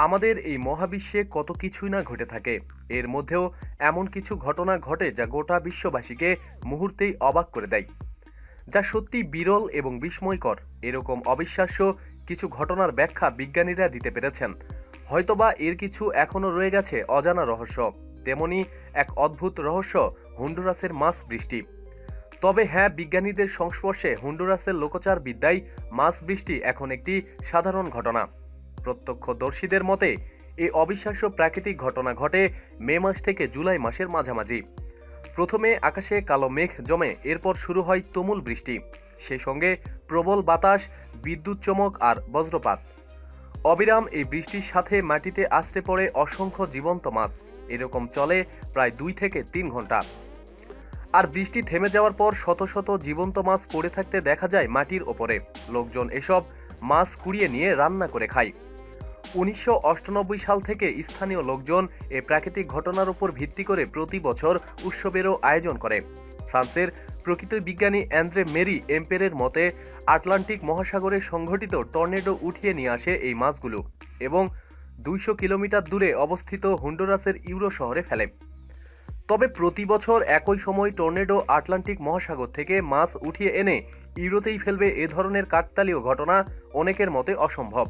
আমাদের এই মহাবিশ্বে কত কিছুই না ঘটে থাকে। এর মধ্যেও এমন কিছু ঘটনা ঘটে যা গোটা বিশ্ববাসীকে মুহূর্তেই অবাক করে দেয়। যা সত্যি বিরল এবং বিস্ময়কর। এরকম অবিশ্বাস্য কিছু ঘটনার ব্যাখ্যা বিজ্ঞানীরা দিতে পেরেছেন। হয়তোবা এর কিছু এখনও রয়ে গেছে অজানা রহস্য। তেমনি এক অদ্ভুত রহস্য, হন্ডুরাসের মাস বৃষ্টি। তবে হ্যাঁ বিজ্ঞানীদের সংস্পর্শে হন্ডুরাসের লোকচার বিদ্যায় মাস বৃষ্টি এখন একটি সাধারণ ঘটনা। প্রত্যক্ষদর্শীদের মতে, এই অবিশ্বাস্য প্রাকৃতিক ঘটনা ঘটে মে মাস থেকে জুলাই মাসের মাঝামাঝি। প্রথমে আকাশে কালো মেঘ জমে, এরপর শুরু হয় তুমুল বৃষ্টি। সেই সঙ্গে প্রবল বাতাস, বিদ্যুৎ চমক আর বজ্রপাত। অবিরাম এই বৃষ্টির সাথে মাটিতে আশ্রে পড়ে অসংখ্য জীবন্ত মাছ। এরকম চলে প্রায় দুই থেকে তিন ঘণ্টা। আর বৃষ্টি থেমে যাওয়ার পর শত শত জীবন্ত মাছ পড়ে থাকতে দেখা যায় মাটির ওপরে। লোকজন এসব মাছ কুড়িয়ে নিয়ে রান্না করে খায় উনিশশো সাল থেকে স্থানীয় লোকজন এ প্রাকৃতিক ঘটনার উপর ভিত্তি করে প্রতি বছর উৎসবেরও আয়োজন করে। ফ্রান্সের প্রকৃত বিজ্ঞানী অ্যান্দ্রে মেরি এম্পেরের মতে, আটলান্টিক মহাসাগরে সংঘটিত টর্নেডো উঠিয়ে নিয়ে আসে এই মাছগুলো এবং দুইশো কিলোমিটার দূরে অবস্থিত হুন্ডোরাসের ইউরো শহরে ফেলে। তবে প্রতি বছর একই সময় টর্নেডো আটলান্টিক মহাসাগর থেকে মাছ উঠিয়ে এনে ইউরোতেই ফেলবে এ ধরনের কাকতালীয় ঘটনা অনেকের মতে অসম্ভব।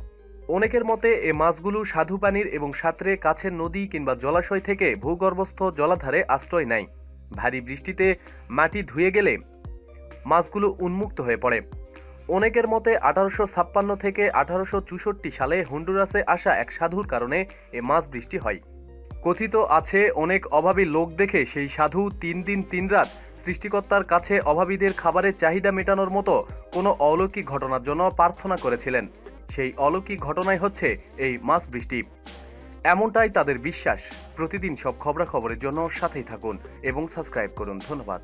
অনেকের মতে এ মাছগুলো স্বাদু পানির এবং সাঁতরে কাছের নদী কিংবা জলাশয় থেকে ভূগর্ভস্থ জলাধারে আশ্রয় নেয়। ভারী বৃষ্টিতে মাটি ধুয়ে গেলে মাছগুলো উন্মুক্ত হয়ে পড়ে। অনেকের মতে আঠারোশো ছাপ্পান্ন থেকে আঠারোশো চৌষট্টি সালে হন্ডুরাসে আসা এক সাধুর কারণে এ মাছ বৃষ্টি হয়। কথিত আছে, অনেক অভাবী লোক দেখে সেই সাধু তিন দিন তিন রাত সৃষ্টিকর্তার কাছে অভাবীদের খাবারের চাহিদা মেটানোর মতো কোনো অলৌকিক ঘটনার জন্য প্রার্থনা করেছিলেন। সেই অলৌকিক ঘটনাই হচ্ছে এই মাস বৃষ্টি। এমনটাই তাদের বিশ্বাস। প্রতিদিন সব খবরাখবরের জন্য সাথেই থাকুন এবং সাবস্ক্রাইব করুন। ধন্যবাদ।